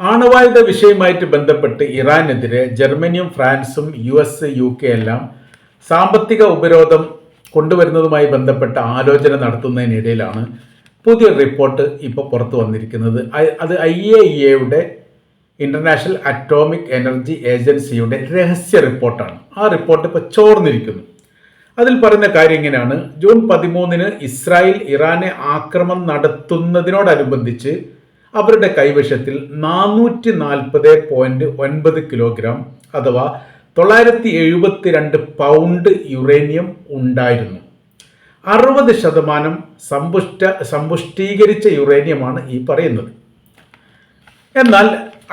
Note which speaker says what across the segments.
Speaker 1: ആണവായുധ വിഷയമായിട്ട് ബന്ധപ്പെട്ട് ഇറാനെതിരെ ജർമ്മനിയും ഫ്രാൻസും യു എസ് യു കെ എല്ലാം സാമ്പത്തിക ഉപരോധം കൊണ്ടുവരുന്നതുമായി ബന്ധപ്പെട്ട ആലോചന നടത്തുന്നതിനിടയിലാണ് പുതിയൊരു റിപ്പോർട്ട് ഇപ്പോൾ പുറത്തു വന്നിരിക്കുന്നത്. അത് ഐ എ ഇ എയുടെ ഇന്റർനാഷണൽ അറ്റോമിക് എനർജി ഏജൻസിയുടെ രഹസ്യ റിപ്പോർട്ടാണ്. ആ റിപ്പോർട്ട് ഇപ്പോൾ ചോർന്നിരിക്കുന്നു. അതിൽ പറയുന്ന കാര്യം ഇങ്ങനെയാണ്. ജൂൺ പതിമൂന്നിന് ഇസ്രായേൽ ഇറാനെ ആക്രമണം നടത്തുന്നതിനോടനുബന്ധിച്ച് അവരുടെ കൈവശത്തിൽ നാനൂറ്റി നാൽപ്പത് പോയിന്റ് ഒൻപത് കിലോഗ്രാം അഥവാ തൊള്ളായിരത്തി എഴുപത്തിരണ്ട് പൗണ്ട് യുറേനിയം ഉണ്ടായിരുന്നു. അറുപത് ശതമാനം സമ്പുഷ്ട സമ്പുഷ്ടീകരിച്ച യുറേനിയമാണ് ഈ പറയുന്നത്. എന്നാൽ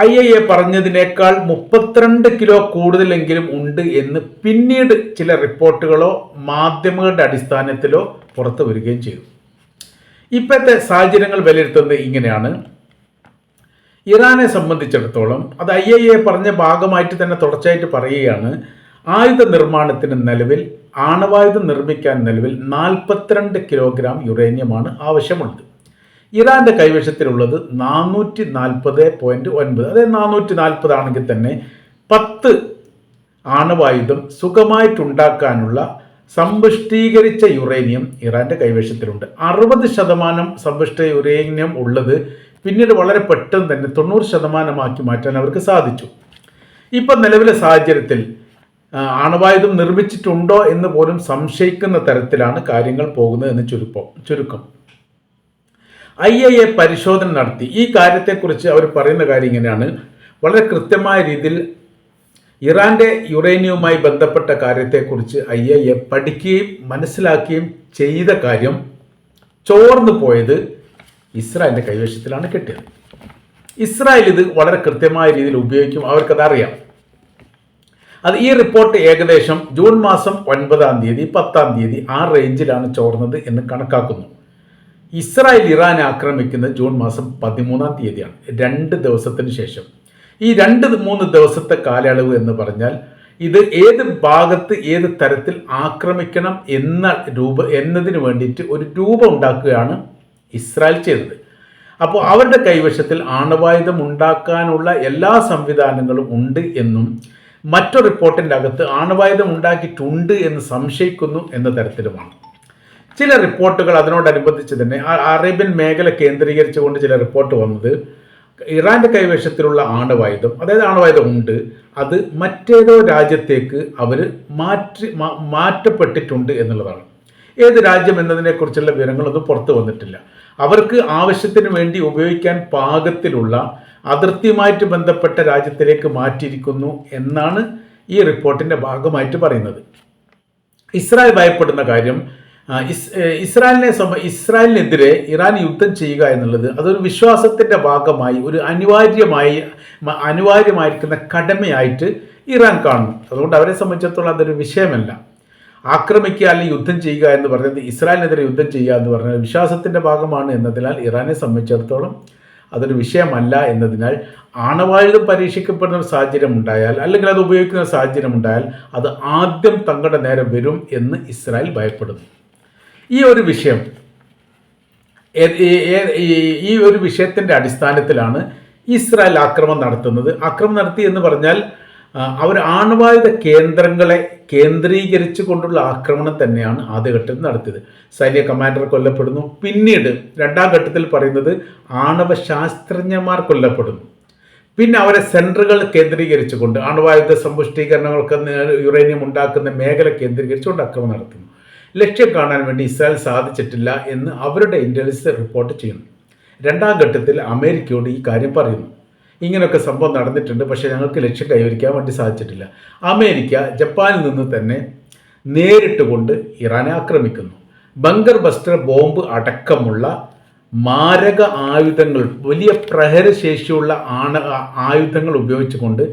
Speaker 1: ഐ ഐ എ പറഞ്ഞതിനേക്കാൾ മുപ്പത്തിരണ്ട് കിലോ കൂടുതലെങ്കിലും ഉണ്ട് എന്ന് പിന്നീട് ചില റിപ്പോർട്ടുകളോ മാധ്യമങ്ങളുടെ അടിസ്ഥാനത്തിലോ പുറത്തു വരികയും ചെയ്തു. ഇപ്പോഴത്തെ സാഹചര്യങ്ങൾ വിലയിരുത്തുന്നത് ഇങ്ങനെയാണ്. ഇറാനെ സംബന്ധിച്ചിടത്തോളം അത് ഐ ഐ എ പറഞ്ഞ ഭാഗമായിട്ട് തന്നെ തുടർച്ചയായിട്ട് പറയുകയാണ്. ആയുധ നിർമ്മാണത്തിന് നിലവിൽ ആണവായുധം നിർമ്മിക്കാൻ നിലവിൽ നാൽപ്പത്തിരണ്ട് കിലോഗ്രാം യുറേനിയമാണ് ആവശ്യമുള്ളത്. ഇറാന്റെ കൈവശത്തിലുള്ളത് നാനൂറ്റി നാൽപ്പത് പോയിന്റ് ഒൻപത്. അതായത് നാനൂറ്റി നാൽപ്പത് ആണെങ്കിൽ തന്നെ പത്ത് ആണവായുധം സുഖമായിട്ടുണ്ടാക്കാനുള്ള സമ്പുഷ്ടീകരിച്ച യുറേനിയം ഇറാന്റെ കൈവശത്തിലുണ്ട്. അറുപത് ശതമാനം സമ്പുഷ്ട യുറേനിയം ഉള്ളത് പിന്നീട് വളരെ പെട്ടെന്ന് തന്നെ തൊണ്ണൂറ് ശതമാനമാക്കി മാറ്റാൻ അവർക്ക് സാധിച്ചു. ഇപ്പം നിലവിലെ സാഹചര്യത്തിൽ ആണവായുധം നിർമ്മിച്ചിട്ടുണ്ടോ എന്ന് പോലും സംശയിക്കുന്ന തരത്തിലാണ് കാര്യങ്ങൾ പോകുന്നത് എന്ന് ചുരുക്കം ചുരുക്കം. ഐ എ എ പരിശോധന നടത്തി. ഈ കാര്യത്തെക്കുറിച്ച് അവർ പറയുന്ന കാര്യം ഇങ്ങനെയാണ്. വളരെ കൃത്യമായ രീതിയിൽ ഇറാന്റെ യുറേനിയവുമായി ബന്ധപ്പെട്ട കാര്യത്തെക്കുറിച്ച് ഐ എ എ പഠിക്കുകയും മനസ്സിലാക്കുകയും ചെയ്ത കാര്യം ചോർന്നു പോയത് ഇസ്രായേലിന്റെ കൈവശത്തിലാണ് കിട്ടിയത്. ഇസ്രായേൽ ഇത് വളരെ കൃത്യമായ രീതിയിൽ ഉപയോഗിക്കും അവർക്കത് അറിയാം അത് ഈ റിപ്പോർട്ട് ഏകദേശം ജൂൺ മാസം ഒൻപതാം തീയതി പത്താം തീയതി ആ റേഞ്ചിലാണ് ചോർന്നത് എന്ന് കണക്കാക്കുന്നു. ഇസ്രായേൽ ഇറാൻ ആക്രമിക്കുന്നത് ജൂൺ മാസം പതിമൂന്നാം തീയതിയാണ് രണ്ട് ദിവസത്തിന് ശേഷം. ഈ രണ്ട് മൂന്ന് ദിവസത്തെ കാലയളവ് എന്ന് പറഞ്ഞാൽ ഇത് ഏത് ഭാഗത്ത് ഏത് തരത്തിൽ ആക്രമിക്കണം എന്ന രൂപ എന്നതിന് വേണ്ടിയിട്ട് ഒരു രൂപം ഉണ്ടാക്കുകയാണ് ഇസ്രായേൽ ചെയ്തത്. അപ്പോൾ അവരുടെ കൈവശത്തിൽ ആണവായുധം ഉണ്ടാക്കാനുള്ള എല്ലാ സംവിധാനങ്ങളും ഉണ്ട് എന്നും മറ്റു റിപ്പോർട്ടിന്റെ അകത്ത് ആണവായുധം ഉണ്ടാക്കിയിട്ടുണ്ട് എന്ന് സംശയിക്കുന്നു എന്ന തരത്തിലുമാണ്. ചില റിപ്പോർട്ടുകൾ അതിനോടനുബന്ധിച്ച് തന്നെ അറേബ്യൻ മേഖല കേന്ദ്രീകരിച്ചുകൊണ്ട് ചില റിപ്പോർട്ട് വന്നത് ഇറാന്റെ കൈവശത്തിലുള്ള ആണവായുധം അതായത് ആണവായുധം ഉണ്ട് അത് മറ്റേതോ രാജ്യത്തേക്ക് അവർ മാറ്റി മാറ്റപ്പെട്ടിട്ടുണ്ട് എന്നുള്ളതാണ്. ഏത് രാജ്യം എന്നതിനെക്കുറിച്ചുള്ള വിവരങ്ങളൊന്നും പുറത്തു വന്നിട്ടില്ല. അവർക്ക് ആവശ്യത്തിന് വേണ്ടി ഉപയോഗിക്കാൻ പാകത്തിലുള്ള അതിർത്തിയുമായിട്ട് ബന്ധപ്പെട്ട രാജ്യത്തിലേക്ക് മാറ്റിയിരിക്കുന്നു എന്നാണ് ഈ റിപ്പോർട്ടിന്റെ ഭാഗമായിട്ട് പറയുന്നത്. ഇസ്രായേൽ ഭയപ്പെടുന്ന കാര്യം ഇസ്- ഇസ്രായേലിനെ സംബ ഇസ്രായേലിനെതിരെ ഇറാൻ യുദ്ധം ചെയ്യുക എന്നുള്ളത് അതൊരു വിശ്വാസത്തിന്റെ ഭാഗമായി ഒരു അനിവാര്യമായി അനിവാര്യമായിരിക്കുന്ന കടമയായിട്ട് ഇറാൻ കാണുന്നു. അതുകൊണ്ട് അവരെ സംബന്ധിച്ചിടത്തോളം അതൊരു വിഷയമല്ല. ആക്രമിക്കുക അല്ലെങ്കിൽ യുദ്ധം ചെയ്യുക എന്ന് പറഞ്ഞത് ഇസ്രായേലിനെതിരെ യുദ്ധം ചെയ്യുക എന്ന് പറഞ്ഞാൽ വിശ്വാസത്തിന്റെ ഭാഗമാണ് എന്നതിനാൽ ഇറാനെ സംബന്ധിച്ചിടത്തോളം അതൊരു വിഷയമല്ല എന്നതിനാൽ ആണവായുധം പരീക്ഷിക്കപ്പെടുന്ന ഒരു സാഹചര്യം ഉണ്ടായാൽ അല്ലെങ്കിൽ അത് ഉപയോഗിക്കുന്ന സാഹചര്യം ഉണ്ടായാൽ അത് ആദ്യം തങ്ങളുടെ നേരെ വരും എന്ന് ഇസ്രായേൽ ഭയപ്പെടുന്നു. ഈ ഒരു വിഷയം ഈ- ഒരു വിഷയത്തിന്റെ അടിസ്ഥാനത്തിലാണ് ഇസ്രായേൽ ആക്രമണം നടത്തുന്നത്. ആക്രമണം നടത്തി എന്ന് പറഞ്ഞാൽ അവർ ആണവായുധ കേന്ദ്രങ്ങളെ കേന്ദ്രീകരിച്ചു കൊണ്ടുള്ള ആക്രമണം തന്നെയാണ് ആദ്യഘട്ടത്തിൽ നടത്തിയത്. സൈനിക കമാൻഡർ കൊല്ലപ്പെടുന്നു. പിന്നീട് രണ്ടാം ഘട്ടത്തിൽ പറയുന്നത് ആണവ ശാസ്ത്രജ്ഞന്മാർ കൊല്ലപ്പെടുന്നു. പിന്നെ അവരെ സെന്ററുകൾ കേന്ദ്രീകരിച്ചുകൊണ്ട് ആണവായുധ സമ്പുഷ്ടീകരണങ്ങൾക്ക് യുറേനിയം ഉണ്ടാക്കുന്ന മേഖല കേന്ദ്രീകരിച്ചുകൊണ്ട് ആക്രമണം നടത്തുന്നു. ലക്ഷ്യം കാണാൻ വേണ്ടി ഇസ്രായേൽ സാധിച്ചിട്ടില്ല എന്ന് അവരുടെ ഇന്റലിജൻസ് റിപ്പോർട്ട് ചെയ്യുന്നു. രണ്ടാം ഘട്ടത്തിൽ അമേരിക്കയോട് ഈ കാര്യം പറയുന്നു. ഇങ്ങനെയൊക്കെ സംഭവം നടന്നിട്ടുണ്ട്. പക്ഷേ ഞങ്ങൾക്ക് ലക്ഷ്യം കൈവരിക്കാൻ വേണ്ടി സാധിച്ചിട്ടില്ല. അമേരിക്ക ജപ്പാനിൽ നിന്ന് തന്നെ നേരിട്ട് കൊണ്ട് ഇറാനെ ആക്രമിക്കുന്നു. ബങ്കർ ബസ്റ്റർ ബോംബ് അടക്കമുള്ള മാരക ആയുധങ്ങൾ വലിയ പ്രഹരശേഷിയുള്ള ആണ ആയുധങ്ങൾ ഉപയോഗിച്ചുകൊണ്ട്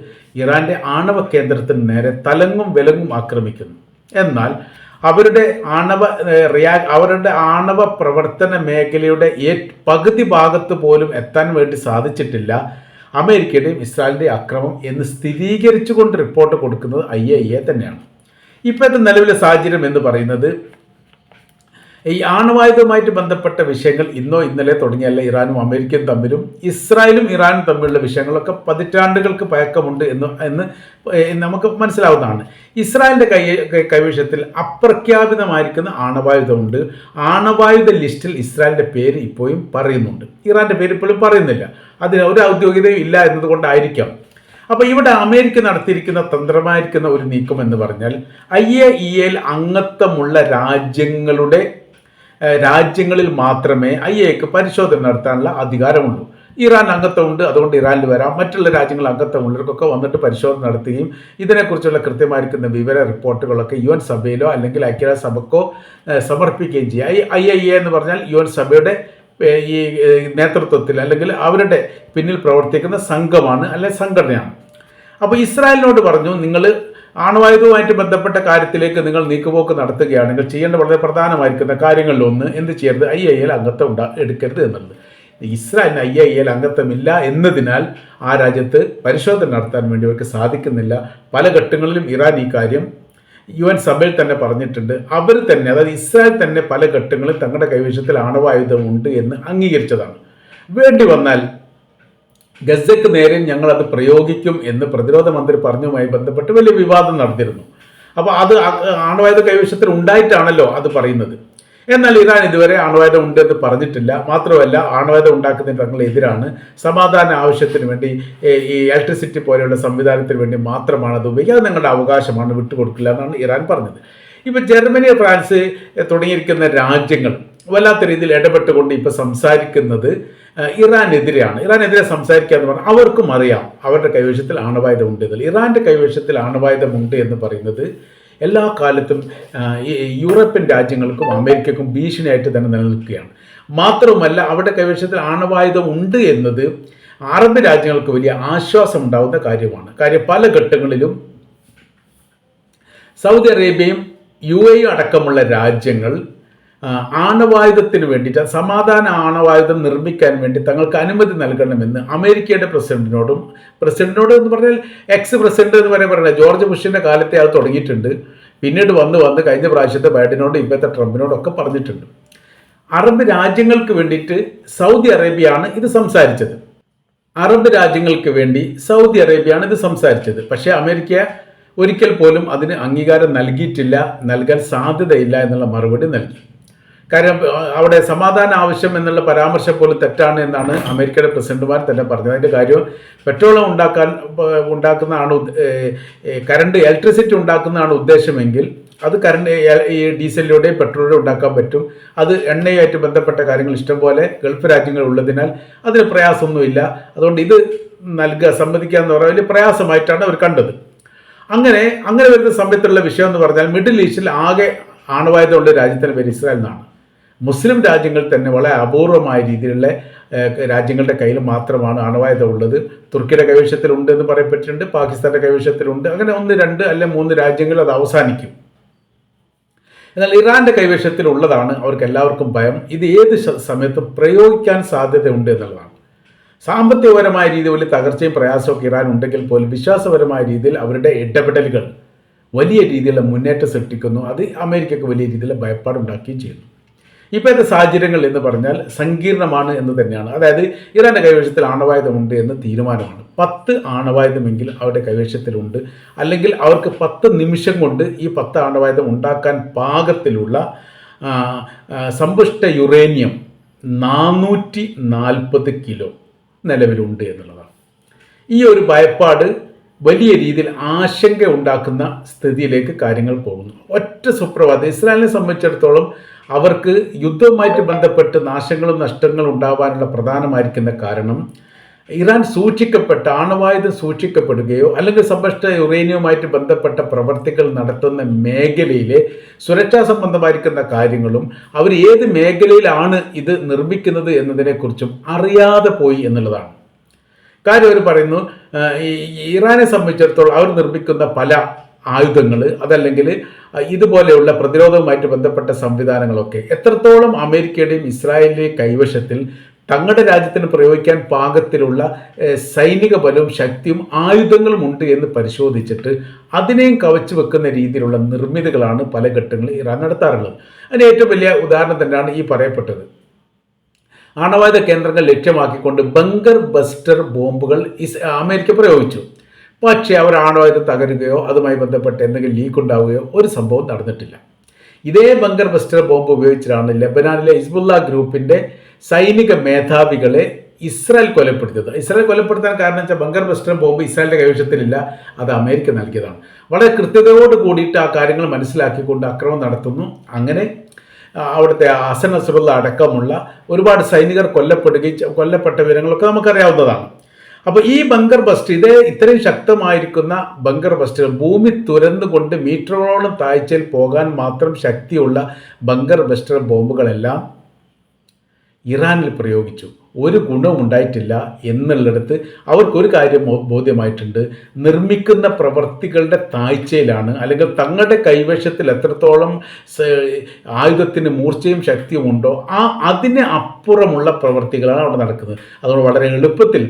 Speaker 1: ഇറാന്റെ ആണവ കേന്ദ്രത്തിന് നേരെ തലങ്ങും വിലങ്ങും ആക്രമിക്കുന്നു. എന്നാൽ അവരുടെ ആണവ റിയാ അവരുടെ ആണവ പ്രവർത്തന മേഖലയുടെ പകുതി ഭാഗത്ത് പോലും എത്താൻ വേണ്ടി സാധിച്ചിട്ടില്ല. അമേരിക്കയുടെയും ഇസ്രായേലിന്റെയും അക്രമം എന്ന് സ്ഥിരീകരിച്ചുകൊണ്ട് റിപ്പോർട്ട് കൊടുക്കുന്നത് ഐ എ എ തന്നെയാണ്. ഇപ്പോഴത്തെ നിലവിലെ സാഹചര്യം എന്ന് പറയുന്നത് ഈ ആണവായുധവുമായിട്ട് ബന്ധപ്പെട്ട വിഷയങ്ങൾ ഇന്നോ ഇന്നലെ തുടങ്ങിയല്ല ഇറാനും അമേരിക്കയും തമ്മിലും ഇസ്രായേലും ഇറാനും തമ്മിലുള്ള വിഷയങ്ങളൊക്കെ പതിറ്റാണ്ടുകൾക്ക് പഴക്കമുണ്ട് എന്ന് എന്ന് നമുക്ക് മനസ്സിലാവുന്നതാണ്. ഇസ്രായേലിന്റെ കൈ കൈവശത്തിൽ അപ്രഖ്യാപിതമായിരിക്കുന്ന ആണവായുധമുണ്ട്. ആണവായുധ ലിസ്റ്റിൽ ഇസ്രായേലിന്റെ പേര് ഇപ്പോഴും പറയുന്നുണ്ട്. ഇറാന്റെ പേര് ഇപ്പോഴും പറയുന്നില്ല. അതിന് ഒരു ഔദ്യോഗികതയും ഇല്ല എന്നതുകൊണ്ടായിരിക്കാം. അപ്പോൾ ഇവിടെ അമേരിക്ക നടത്തിയിരിക്കുന്ന തന്ത്രമായിരിക്കുന്ന ഒരു നീക്കം എന്ന് പറഞ്ഞാൽ ഐ എ ഇ എൽ അംഗത്വമുള്ള രാജ്യങ്ങളുടെ രാജ്യങ്ങളിൽ മാത്രമേ ഐ എക്ക് പരിശോധന നടത്താനുള്ള അധികാരമുള്ളൂ. ഇറാൻ അംഗത്വമുണ്ട് അതുകൊണ്ട് ഇറാനിൽ വരാം. മറ്റുള്ള രാജ്യങ്ങൾ അംഗത്വമുള്ളവർക്കൊക്കെ വന്നിട്ട് പരിശോധന നടത്തുകയും ഇതിനെക്കുറിച്ചുള്ള കൃത്യമായിരിക്കുന്ന വിവര റിപ്പോർട്ടുകളൊക്കെ യു എൻ സഭയിലോ അല്ലെങ്കിൽ ഐക്യരാഷ്ട്രസഭക്കോ സമർപ്പിക്കുകയും ചെയ്യുക ഐ ഐ ഐ എന്ന് പറഞ്ഞാൽ യു എൻ സഭയുടെ ഈ നേതൃത്വത്തിൽ അല്ലെങ്കിൽ അവരുടെ പിന്നിൽ പ്രവർത്തിക്കുന്ന സംഘമാണ് അല്ലെങ്കിൽ സംഘടനയാണ്. അപ്പോൾ ഇസ്രായേലിനോട് പറഞ്ഞു നിങ്ങൾ ആണവായുധവുമായിട്ട് ബന്ധപ്പെട്ട കാര്യത്തിലേക്ക് നിങ്ങൾ നീക്കുപോക്ക് നടത്തുകയാണെങ്കിൽ ചെയ്യേണ്ട വളരെ പ്രധാനമായിരിക്കുന്ന കാര്യങ്ങളിലൊന്ന് എന്ത് ചെയ്യരുത്? ഐ ഐ എൽ അംഗത്വം ഉണ്ടാ എടുക്കരുത് എന്നുള്ളത്. ഇസ്രായേലിന് ഐ ഐ എൽ അംഗത്വമില്ല എന്നതിനാൽ ആ രാജ്യത്ത് പരിശോധന നടത്താൻ വേണ്ടി അവർക്ക് സാധിക്കുന്നില്ല. പല ഘട്ടങ്ങളിലും ഇറാൻ ഈ കാര്യം യു എൻ സഭയിൽ തന്നെ പറഞ്ഞിട്ടുണ്ട്. അവർ തന്നെ അതായത് ഇസ്രായേൽ തന്നെ പല ഘട്ടങ്ങളിൽ തങ്ങളുടെ കൈവശത്തിൽ ആണവായുധമുണ്ട് എന്ന് അംഗീകരിച്ചതാണ്. വേണ്ടി വന്നാൽ ഗസയ്ക്ക് നേരെ ഞങ്ങൾ അത് പ്രയോഗിക്കും എന്ന് പ്രതിരോധ മന്ത്രി പറഞ്ഞുമായി ബന്ധപ്പെട്ട് വലിയ വിവാദം നടത്തിയിരുന്നു. അപ്പോൾ അത് ആണവായുധ കൈവശത്തിൽ ഉണ്ടായിട്ടാണല്ലോ അത് പറയുന്നത്. എന്നാൽ ഇറാൻ ഇതുവരെ ആണവായുധം ഉണ്ട് എന്ന് പറഞ്ഞിട്ടില്ല. മാത്രമല്ല ആണവായുധം ഉണ്ടാക്കുന്നതിന് തങ്ങളെതിരാണ്. സമാധാന ആവശ്യത്തിന് വേണ്ടി ഈ ഇലക്ട്രിസിറ്റി പോലെയുള്ള സംവിധാനത്തിന് വേണ്ടി മാത്രമാണ് അത് ഉപയോഗിക്കുക. അത് നിങ്ങളുടെ അവകാശമാണ്. വിട്ടുകൊടുക്കില്ല എന്നാണ് ഇറാൻ പറഞ്ഞത്. ഇപ്പോൾ ജർമ്മനി ഫ്രാൻസ് തുടങ്ങിയിരിക്കുന്ന രാജ്യങ്ങൾ വല്ലാത്ത രീതിയിൽ ഇടപെട്ടുകൊണ്ട് ഇപ്പോൾ സംസാരിക്കുന്നത് ഇറാനെതിരെയാണ്. ഇറാനെതിരെ സംസാരിക്കുക എന്ന് പറഞ്ഞാൽ അവർക്കും അറിയാം. അവരുടെ കൈവശത്തിൽ ആണവായുധം ഉണ്ട് എന്നല്ല ഇറാന്റെ കൈവശത്തിൽ ആണവായുധമുണ്ട് എന്ന് പറയുന്നത് എല്ലാ കാലത്തും യൂറോപ്യൻ രാജ്യങ്ങൾക്കും അമേരിക്കക്കും ഭീഷണിയായിട്ട് തന്നെ നിലനിൽക്കുകയാണ്. മാത്രവുമല്ല അവരുടെ കൈവശത്തിൽ ആണവായുധം ഉണ്ട് എന്നത് അറബ് രാജ്യങ്ങൾക്ക് വലിയ ആശ്വാസം ഉണ്ടാകുന്ന കാര്യമാണ്. കാര്യം പല ഘട്ടങ്ങളിലും സൗദി അറേബ്യയും യു എയും അടക്കമുള്ള രാജ്യങ്ങൾ ആണവായുധത്തിന് വേണ്ടിയിട്ട് സമാധാന ആണവായുധം നിർമ്മിക്കാൻ വേണ്ടി തങ്ങൾക്ക് അനുമതി നൽകണമെന്ന് അമേരിക്കയുടെ പ്രസിഡന്റിനോടും പ്രസിഡന്റിനോട് എന്ന് പറഞ്ഞാൽ എക്സ് പ്രസിഡന്റ് എന്ന് വരെ പറയുന്നത് ജോർജ് ബുഷിന്റെ കാലത്തെ അത് തുടങ്ങിയിട്ടുണ്ട്. പിന്നീട് വന്ന് വന്ന് കഴിഞ്ഞ പ്രാവശ്യത്തെ ബൈഡനോട് ഇപ്പോഴത്തെ ട്രംപിനോടൊക്കെ പറഞ്ഞിട്ടുണ്ട്. അറബ് രാജ്യങ്ങൾക്ക് വേണ്ടിയിട്ട് സൗദി അറേബ്യയാണ് ഇത് സംസാരിച്ചത്. അറബ് രാജ്യങ്ങൾക്ക് വേണ്ടി സൗദി അറേബ്യയാണ് ഇത് സംസാരിച്ചത്. പക്ഷേ അമേരിക്ക ഒരിക്കൽ പോലും അതിന് അംഗീകാരം നൽകിയിട്ടില്ല നൽകാൻ സാധ്യതയില്ല എന്നുള്ള മറുപടി നൽകി. കാര്യം അവിടെ സമാധാന ആവശ്യം എന്നുള്ള പരാമർശം പോലും തെറ്റാണ് എന്നാണ് അമേരിക്കയുടെ പ്രസിഡന്റുമാർ തന്നെ പറഞ്ഞത്. അതിന്റെ കാര്യം പെട്രോൾ ഉണ്ടാക്കാൻ ഉണ്ടാക്കുന്നതാണ് കറണ്ട് ഇലക്ട്രിസിറ്റി ഉണ്ടാക്കുന്നതാണ് ഉദ്ദേശമെങ്കിൽ അത് കറണ്ട് ഈ ഡീസലിലൂടെ പെട്രോളിലൂടെ ഉണ്ടാക്കാൻ പറ്റും. അത് എണ്ണയുമായിട്ട് ബന്ധപ്പെട്ട കാര്യങ്ങൾ ഇഷ്ടംപോലെ ഗൾഫ് രാജ്യങ്ങൾ ഉള്ളതിനാൽ അതിന് പ്രയാസമൊന്നുമില്ല. അതുകൊണ്ട് ഇത് നൽകുക സമ്മതിക്കുക എന്ന് പറഞ്ഞാൽ വലിയ പ്രയാസമായിട്ടാണ് അവർ കണ്ടത്. അങ്ങനെ അങ്ങനെ വരുന്ന സമയത്തുള്ള വിഷയം എന്ന് പറഞ്ഞാൽ മിഡിൽ ഈസ്റ്റിൽ ആകെ ആണവായുധമുള്ള രാജ്യത്തിന്റെ പേര് ഇസ്രായേൽ എന്നാണ്. മുസ്ലിം രാജ്യങ്ങൾ തന്നെ വളരെ അപൂർവമായ രീതിയിലുള്ള രാജ്യങ്ങളുടെ കയ്യിൽ മാത്രമാണ് അണുവായുധം ഉള്ളത്. തുർക്കിയുടെ കൈവശത്തിലുണ്ട് എന്ന് പറയപ്പെട്ടിട്ടുണ്ട് പാകിസ്ഥാന്റെ കൈവശത്തിലുണ്ട്. അങ്ങനെ ഒന്ന് രണ്ട് അല്ലെ മൂന്ന് രാജ്യങ്ങൾ അത് അവസാനിക്കും. എന്നാൽ ഇറാന്റെ കൈവശത്തിലുള്ളതാണ് അവർക്ക് എല്ലാവർക്കും ഭയം. ഇത് ഏത് സമയത്തും പ്രയോഗിക്കാൻ സാധ്യതയുണ്ട് എന്നുള്ളതാണ്. സാമ്പത്തികപരമായ രീതി വലിയ തകർച്ചയും പ്രയാസമൊക്കെ ഇറാൻ ഉണ്ടെങ്കിൽ പോലും വിശ്വാസപരമായ രീതിയിൽ അവരുടെ ഇടപെടലുകൾ വലിയ രീതിയിലുള്ള മുന്നേറ്റം സൃഷ്ടിക്കുന്നു. അത് അമേരിക്കയ്ക്ക് വലിയ രീതിയിൽ ഭയപ്പാടുണ്ടാക്കുകയും ചെയ്യുന്നു. ഇപ്പോഴത്തെ സാഹചര്യങ്ങൾ എന്ന് പറഞ്ഞാൽ സങ്കീർണമാണ് എന്ന് തന്നെയാണ്. അതായത് ഇറാന്റെ കൈവശത്തിൽ ആണവായുധമുണ്ട് എന്ന് തീരുമാനമാണ്. പത്ത് ആണവായുധമെങ്കിൽ അവരുടെ കൈവശത്തിലുണ്ട്. അല്ലെങ്കിൽ അവർക്ക് പത്ത് നിമിഷം കൊണ്ട് ഈ പത്ത് ആണവായുധം ഉണ്ടാക്കാൻ പാകത്തിലുള്ള സമ്പുഷ്ട യുറേനിയം നാനൂറ്റി നാൽപ്പത് കിലോ നിലവിലുണ്ട് എന്നുള്ളതാണ്. ഈ ഒരു ഭയപ്പാട് വലിയ രീതിയിൽ ആശങ്ക ഉണ്ടാക്കുന്ന സ്ഥിതിയിലേക്ക് കാര്യങ്ങൾ പോകുന്നു. ഒറ്റ സുപ്രഭാതം. ഇസ്രായേലിനെ സംബന്ധിച്ചിടത്തോളം അവർക്ക് യുദ്ധവുമായിട്ട് ബന്ധപ്പെട്ട് നാശങ്ങളും നഷ്ടങ്ങളും ഉണ്ടാവാനുള്ള പ്രധാനമായിരിക്കുന്ന കാരണം ഇറാൻ സൂക്ഷിക്കപ്പെട്ട ആണവായുധം സൂക്ഷിക്കപ്പെടുകയോ അല്ലെങ്കിൽ സമ്പഷ്ട യുറേനിയവുമായിട്ട് ബന്ധപ്പെട്ട പ്രവർത്തികൾ നടത്തുന്ന മേഖലയിലെ സുരക്ഷാ സംബന്ധമായിരിക്കുന്ന കാര്യങ്ങളും അവർ ഏത് മേഖലയിലാണ് ഇത് നിർമ്മിക്കുന്നത് എന്നതിനെക്കുറിച്ചും അറിയാതെ പോയി എന്നുള്ളതാണ്. കാര്യം അവർ പറയുന്നു ഇറാനെ സംബന്ധിച്ചിടത്തോളം അവർ നിർമ്മിക്കുന്ന പല ആയുധങ്ങൾ അതല്ലെങ്കിൽ ഇതുപോലെയുള്ള പ്രതിരോധവുമായിട്ട് ബന്ധപ്പെട്ട സംവിധാനങ്ങളൊക്കെ. എത്രത്തോളം അമേരിക്കയുടെയും ഇസ്രായേലിന്റെയും കൈവശത്തിൽ തങ്ങളുടെ രാജ്യത്തിന് പ്രയോഗിക്കാൻ പാകത്തിലുള്ള സൈനിക ബലവും ശക്തിയും ആയുധങ്ങളും ഉണ്ട് എന്ന് പരിശോധിച്ചിട്ട് അതിനെയും കവച്ചു വെക്കുന്ന രീതിയിലുള്ള നിർമ്മിതികളാണ് പല ഘട്ടങ്ങളിൽ ഇറാൻ നടത്താറുള്ളത്. അതിന് ഏറ്റവും വലിയ ഉദാഹരണം തന്നെയാണ് ഈ പറയപ്പെട്ടത്. ആണവായുധ കേന്ദ്രങ്ങൾ ലക്ഷ്യമാക്കിക്കൊണ്ട് ബങ്കർ ബസ്റ്റർ ബോംബുകൾ ഇസ് അമേരിക്ക പ്രയോഗിച്ചു. പക്ഷേ അവരാണോ ഇത് തകരുകയോ അതുമായി ബന്ധപ്പെട്ട് എന്തെങ്കിലും ലീക്ക് ഉണ്ടാവുകയോ ഒരു സംഭവം നടന്നിട്ടില്ല. ഇതേ ബങ്കർ ബസ്റ്റർ ബോംബ് ഉപയോഗിച്ചിട്ടാണ് ലെബനാനിലെ ഹിസ്ബുല്ല ഗ്രൂപ്പിന്റെ സൈനിക മേധാവികളെ ഇസ്രായേൽ കൊലപ്പെടുത്തിയത്. ഇസ്രായേൽ കൊലപ്പെടുത്താൻ കാരണം വെച്ചാൽ ബങ്കർ ബസ്റ്റർ ബോംബ് ഇസ്രായേലിന്റെ കൈവശത്തിലില്ല അത് അമേരിക്ക നൽകിയതാണ്. വളരെ കൃത്യതയോട് കൂടിയിട്ട് ആ കാര്യങ്ങൾ മനസ്സിലാക്കിക്കൊണ്ട് അക്രമം നടത്തുന്നു. അങ്ങനെ അവിടുത്തെ അസൻ നസറുള്ള അടക്കമുള്ള ഒരുപാട് സൈനികർ കൊല്ലപ്പെടുകയും കൊല്ലപ്പെട്ട വിവരങ്ങളൊക്കെ നമുക്കറിയാവുന്നതാണ്. അപ്പോൾ ഈ ബങ്കർ ബസ്റ്റ് ഇതേ ഇത്രയും ശക്തമായിരിക്കുന്ന ബങ്കർ ബസ്റ്റ് ഭൂമി തുരന്നുകൊണ്ട് മീറ്ററോളം താഴ്ചയിൽ പോകാൻ മാത്രം ശക്തിയുള്ള ബങ്കർ ബസ്റ്റർ ബോംബുകളെല്ലാം ഇറാനിൽ പ്രയോഗിച്ചു. ഒരു ഗുണവും ഉണ്ടായിട്ടില്ല എന്നുള്ളിടത്ത് അവർക്കൊരു കാര്യം ബോധ്യമായിട്ടുണ്ട്. നിർമ്മിക്കുന്ന പ്രവർത്തികളുടെ താഴ്ചയിലാണ് അല്ലെങ്കിൽ തങ്ങളുടെ കൈവശത്തിൽ എത്രത്തോളം ആയുധത്തിന് മൂർച്ചയും ശക്തിയും ഉണ്ടോ ആ അതിന് അപ്പുറമുള്ള പ്രവർത്തികളാണ് അവിടെ നടക്കുന്നത്. അതുകൊണ്ട് വളരെ എളുപ്പത്തിൽ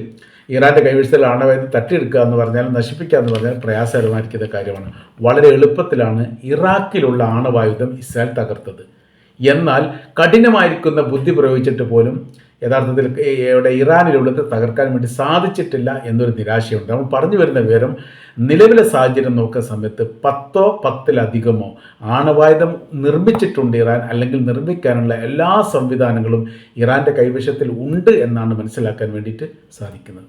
Speaker 1: ഇറാന്റെ കൈവശത്തിൽ ആണവായുധം തട്ടിയെടുക്കുക എന്ന് പറഞ്ഞാൽ നശിപ്പിക്കുക എന്ന് പറഞ്ഞാൽ പ്രയാസകരമായിരിക്കുന്ന കാര്യമാണ്. വളരെ എളുപ്പത്തിലാണ് ഇറാഖിലുള്ള ആണവായുധം ഇസ്രായേൽ തകർത്തത്. എന്നാൽ കഠിനമായിരിക്കുന്ന ബുദ്ധി പ്രയോഗിച്ചിട്ട് പോലും യഥാർത്ഥത്തിൽ ഇവിടെ ഇറാനിലുള്ളത് തകർക്കാൻ വേണ്ടി സാധിച്ചിട്ടില്ല എന്നൊരു നിരാശയുണ്ട്. നമ്മൾ പറഞ്ഞു വരുന്ന വിവരം നിലവിലെ സാഹചര്യം നോക്കുന്ന സമയത്ത് പത്തോ പത്തിലധികമോ ആണവായുധം നിർമ്മിച്ചിട്ടുണ്ട് ഇറാൻ അല്ലെങ്കിൽ നിർമ്മിക്കാനുള്ള എല്ലാ സംവിധാനങ്ങളും ഇറാന്റെ കൈവശത്തിൽ ഉണ്ട് എന്നാണ് മനസ്സിലാക്കാൻ വേണ്ടിയിട്ട് സാധിക്കുന്നത്.